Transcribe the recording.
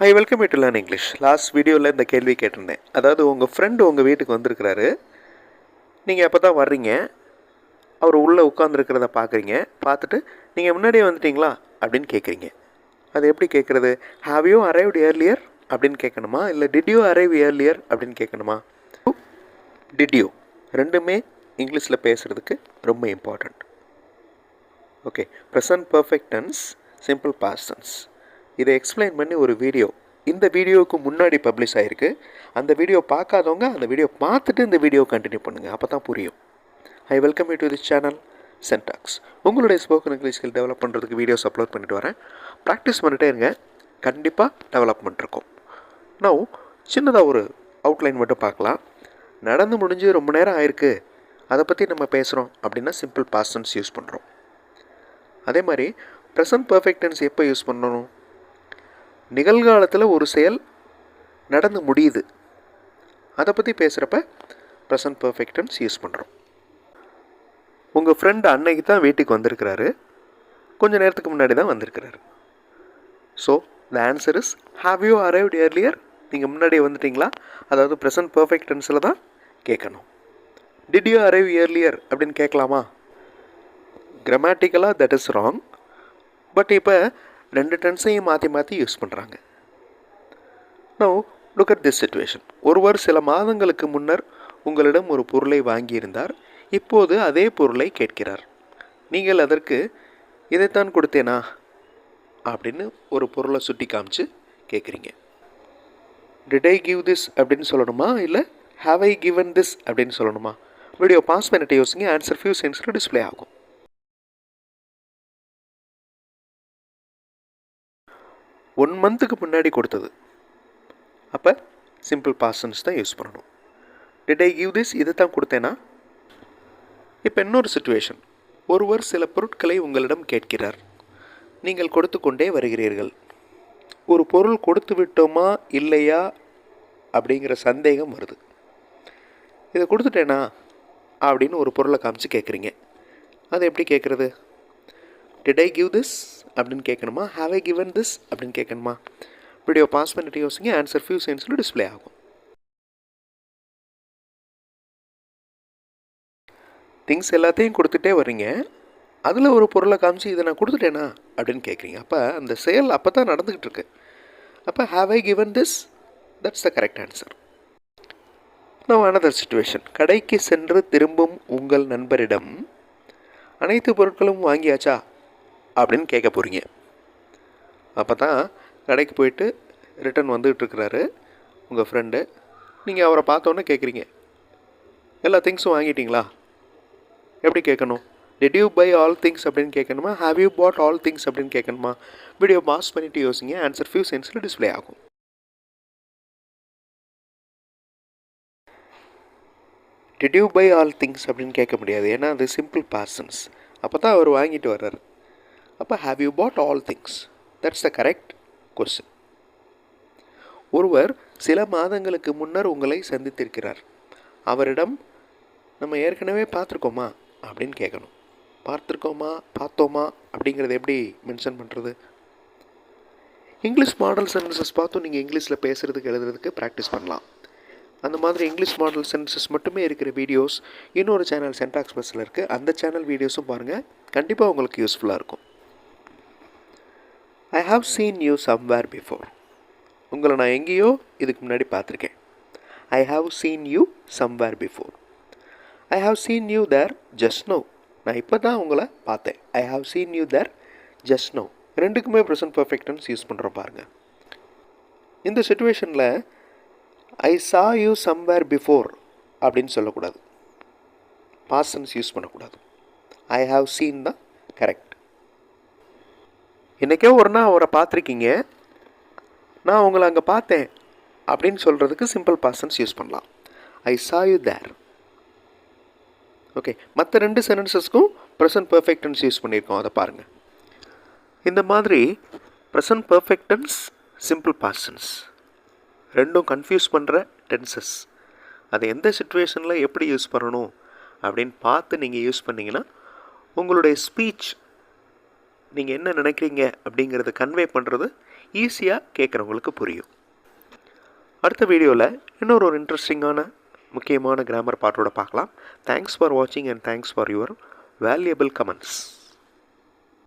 Hi welcome to learn English last வீடியோவில் இந்த கேள்வி கேட்டிருந்தேன். அதாவது உங்கள் ஃப்ரெண்டு உங்கள் வீட்டுக்கு வந்திருக்கிறாரு. நீங்கள் அப்போ தான் வர்றீங்க. அவர் உள்ளே உட்காந்துருக்கிறத பார்க்குறீங்க பார்த்துட்டு நீங்கள் முன்னாடியே வந்துட்டீங்களா? அப்படின்னு கேட்குறீங்க அது எப்படி கேட்குறது ஹாவ் யூ அரைவ்டு ஏர்லியர் அப்படின்னு கேட்கணுமா இல்லை டிட் யூ அரைவ் ஏர்லியர் அப்படின்னு கேட்கணுமா டிட் யூ ரெண்டுமே இங்கிலீஷில் பேசுகிறதுக்கு ரொம்ப important okay present perfect tense simple past tense இதை எக்ஸ்பிளைன் பண்ணி ஒரு வீடியோ இந்த வீடியோவுக்கு முன்னாடி பப்ளிஷ் ஆகிருக்கு அந்த வீடியோ பார்க்காதவங்க அந்த வீடியோ பார்த்துட்டு இந்த வீடியோ கண்டினியூ பண்ணுங்கள் அப்போ தான் புரியும். I welcome you to this channel சென்டாக்ஸ் உங்களுடைய ஸ்போக்கன் இங்கிலீஷ் ஸ்கில் டெவலப் பண்ணுறதுக்கு வீடியோஸ் அப்லோட் பண்ணிட்டு வரேன். ப்ராக்டிஸ் பண்ணிட்டே இருங்க. கண்டிப்பாக டெவலப்மெண்ட் இருக்கும். நான் சின்னதாக ஒரு அவுட்லைன் மட்டும் பார்க்கலாம். நடந்து முடிஞ்சு ரொம்ப நேரம் ஆயிருக்கு. அதை பற்றி நம்ம பேசுகிறோம் அப்படின்னா சிம்பிள் பாஸ்டன்ஸ் யூஸ் பண்ணுறோம் அதே மாதிரி ப்ரெசன்ட் பர்ஃபெக்ட் டென்ஸ் எப்போ யூஸ் பண்ணணும்? நிகழ்காலத்தில் ஒரு செயல் நடந்து முடியுது. அதை பற்றி பேசுகிறப்ப ப்ரெசன்ட் பர்ஃபெக்ட் டென்ஸ் யூஸ் பண்ணுறோம் உங்கள் ஃப்ரெண்டு அன்னைக்கு தான் வீட்டுக்கு வந்திருக்கிறாரு. கொஞ்ச நேரத்துக்கு முன்னாடி தான் வந்திருக்கிறாரு. So the answer is have you arrived earlier நீங்கள் முன்னாடியே வந்துட்டீங்களா? அதாவது ப்ரெசன்ட் பர்ஃபெக்ட் டென்ஸில் தான் கேட்கணும் டிட் யூ அரைவ் இயர்லியர் அப்படின்னு கேட்கலாமா கிராமட்டிக்கலாக தட் இஸ் ராங் பட் இப்போ ரெண்டு டென்ஸையும் மாற்றி மாற்றி யூஸ் பண்ணுறாங்க no look at this situation ஒருவர் சில மாதங்களுக்கு முன்னர் உங்களிடம் ஒரு பொருளை வாங்கியிருந்தார். இப்போது அதே பொருளை கேட்கிறார். நீங்கள் அதற்கு இதைத்தான் கொடுத்தேனா? அப்படின்னு ஒரு பொருளை சுட்டி காமிச்சு கேட்குறீங்க டிட் ஐ கிவ் திஸ் அப்படின்னு சொல்லணுமா? இல்லை ஹாவ் ஐ கிவன் திஸ் அப்படின்னு சொல்லணுமா? வீடியோ பாஸ் பண்ணிட்டு யோசிங்க. ஆன்சர் ஃபியூ சென்ஸில் டிஸ்ப்ளே ஆகும். ஒன் மந்த்துக்கு முன்னாடி கொடுத்தது. அப்போ சிம்பிள் பாசன்ஸ் தான் யூஸ் பண்ணணும். டிட் ஐ கிவ் திஸ் இதை தான் கொடுத்தேனா? இப்போ இன்னொரு சுச்சுவேஷன் ஒருவர் சில பொருட்களை உங்களிடம் கேட்கிறார். நீங்கள் கொடுத்து கொண்டே வருகிறீர்கள். ஒரு பொருள் கொடுத்து விட்டோமா இல்லையா? அப்படிங்கிற சந்தேகம் வருது. இதை கொடுத்துட்டேனா? அப்படின்னு ஒரு பொருளை காமிச்சு கேட்குறீங்க. அது எப்படி கேட்குறது? டிட் ஐ கிவ் திஸ் அப்படின்னு கேட்கணுமா? ஹாவ் ஐ கிவன் திஸ் அப்படின்னு கேட்கணுமா? வீடியோ பாஸ் பண்ணிட்டு யோசிங்க. ஆன்சர் ஃபியூ சென்ஸில் டிஸ்ப்ளே ஆகும். திங்ஸ் எல்லாத்தையும் கொடுத்துட்டே வர்றீங்க. அதில் ஒரு பொருளை காமிச்சு இதை நான் கொடுத்துட்டேனா? அப்படின்னு கேட்குறீங்க. அப்போ அந்த செயல் அப்போ தான் நடந்துக்கிட்டு இருக்கு அப்போ have I given this that's the correct answer நான் அனதர் சுச்சுவேஷன் கடைக்கு சென்று திரும்பும் உங்கள் நண்பரிடம் அனைத்து பொருட்களும் வாங்கியாச்சா? அப்படின்னு கேட்க போகிறீங்க அப்போ தான் கடைக்கு போயிட்டு ரிட்டன் வந்துகிட்ருக்கிறாரு உங்கள் ஃப்ரெண்டு நீங்கள் அவரை பார்த்தோன்னே கேட்குறீங்க எல்லா திங்ஸும் வாங்கிட்டீங்களா? எப்படி கேட்கணும்? Did you buy all things அப்படின்னு கேட்கணுமா? Have you bought all things அப்படின்னு கேட்கணுமா? வீடியோ பாஸ் பண்ணிவிட்டு யோசிங்க. ஆன்சர் ஃபியூ சென்ஸில் டிஸ்ப்ளே ஆகும். Did you buy all things அப்படின்னு கேட்க முடியாது. ஏன்னா அது சிம்பிள் பர்சன்ஸ் அப்போ தான் அவர் வாங்கிட்டு வர்றாரு. அப்போ have you bought all things that's the correct question ஒருவர் சில மாதங்களுக்கு முன்னர் உங்களை சந்தித்திருக்கிறார். அவரிடம் நம்ம ஏற்கனவே பார்த்துருக்கோமா? அப்படின்னு கேட்கணும் பார்த்துருக்கோமா? பார்த்தோமா? அப்படிங்கிறத எப்படி மென்ஷன் பண்ணுறது இங்கிலீஷ் மாடல் சென்டென்சஸ் பார்த்தும் நீங்கள் இங்கிலீஷில் பேசுகிறதுக்கு எழுதுறதுக்கு ப்ராக்டிஸ் பண்ணலாம். அந்த மாதிரி இங்கிலீஷ் மாடல் சென்டென்சஸ் மட்டுமே இருக்கிற வீடியோஸ் இன்னொரு சேனல் சென்டாக்ஸ் பஸ்ஸில் இருக்குது அந்த சேனல் வீடியோஸும் பாருங்கள் கண்டிப்பாக உங்களுக்கு யூஸ்ஃபுல்லாக இருக்கும். I have seen you somewhere before உங்களை நான் எங்கேயோ இதுக்கு முன்னாடி பார்த்துருக்கேன். I have seen you somewhere before I have seen you there just now நான் இப்போ தான் உங்களை பார்த்தேன். I have seen you there just now ரெண்டுக்குமே ப்ரெசன்ட் பர்ஃபெக்டன்ஸ் யூஸ் பண்ணுறோம் பாருங்கள் இந்த சுச்சுவேஷனில் ஐ சா யூ சம்வேர் பிஃபோர் அப்படின்னு சொல்லக்கூடாது. பாசன்ஸ் யூஸ் பண்ணக்கூடாது. ஐ ஹாவ் சீன் தான் கரெக்ட் இன்றைக்கே ஒரு நாள் அவரை பார்த்துருக்கீங்க. நான் உங்களை அங்கே பார்த்தேன். அப்படின்னு சொல்கிறதுக்கு சிம்பிள் பாசன்ஸ் யூஸ் பண்ணலாம். ஐ சா யூ தேர் ஓகே மற்ற ரெண்டு சென்டென்சஸ்க்கும் ப்ரெசன்ட் பர்ஃபெக்டன்ஸ் யூஸ் பண்ணியிருக்கோம். அதை பாருங்கள் இந்த மாதிரி ப்ரெசன்ட் பர்ஃபெக்டன்ஸ் சிம்பிள் பாசன்ஸ் ரெண்டும் கன்ஃபியூஸ் பண்ணுற டென்சஸ் அது எந்த சுச்சுவேஷனில் எப்படி யூஸ் பண்ணணும் அப்படின்னு பார்த்து நீங்கள் யூஸ் பண்ணிங்கன்னா உங்களுடைய ஸ்பீச் நீங்கள் என்ன நினைக்கிறீங்க அப்படிங்கிறத கன்வே பண்ணுறது ஈஸியாக கேட்குறவங்களுக்கு புரியும். அடுத்த வீடியோவில் இன்னொரு ஒரு இன்ட்ரெஸ்டிங்கான முக்கியமான கிராமர் பாட்டோட பார்க்கலாம். தேங்க்ஸ் ஃபார் வாட்சிங் and thanks for your valuable comments